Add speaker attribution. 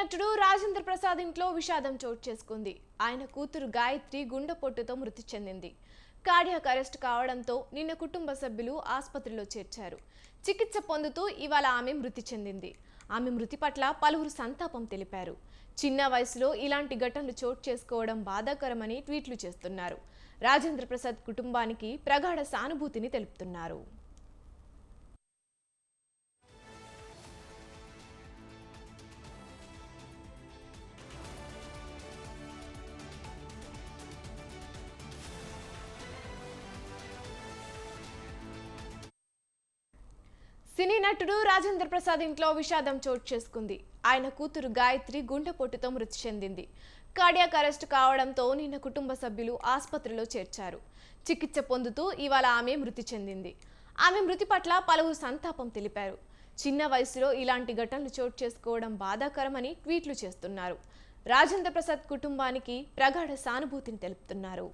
Speaker 1: నటుడు రాజేంద్ర ప్రసాద్ ఇంట్లో విషాదం చోటు చేసుకుంది. ఆయన కూతురు గాయత్రి గుండెపోటుతో మృతి చెందింది. కార్డియాక్ అరెస్ట్ కావడంతో నిన్న కుటుంబ సభ్యులు ఆసుపత్రిలో చేర్చారు. చికిత్స పొందుతూ ఇవాళ ఆమె మృతి చెందింది. ఆమె మృతి పట్ల పలువురు సంతాపం తెలిపారు. చిన్న వయసులో ఇలాంటి ఘటనలు చోటు చేసుకోవడం బాధాకరమని ట్వీట్లు చేస్తున్నారు. రాజేంద్ర ప్రసాద్ కుటుంబానికి ప్రగాఢ సానుభూతిని తెలుపుతున్నారు. సినీ నటుడు రాజేంద్ర ప్రసాద్ ఇంట్లో విషాదం చోటు చేసుకుంది. ఆయన కూతురు గాయత్రి గుండెపోటుతో మృతి చెందింది. కార్డియాక్ అరెస్ట్ కావడంతో నిన్న కుటుంబ సభ్యులు ఆసుపత్రిలో చేర్చారు. చికిత్స పొందుతూ ఇవాళ ఆమె మృతి చెందింది. ఆమె మృతి పట్ల పలువురు సంతాపం తెలిపారు. చిన్న వయసులో ఇలాంటి ఘటనలు చోటు చేసుకోవడం బాధాకరమని ట్వీట్లు చేస్తున్నారు. రాజేంద్ర ప్రసాద్ కుటుంబానికి ప్రగాఢ సానుభూతిని తెలుపుతున్నారు.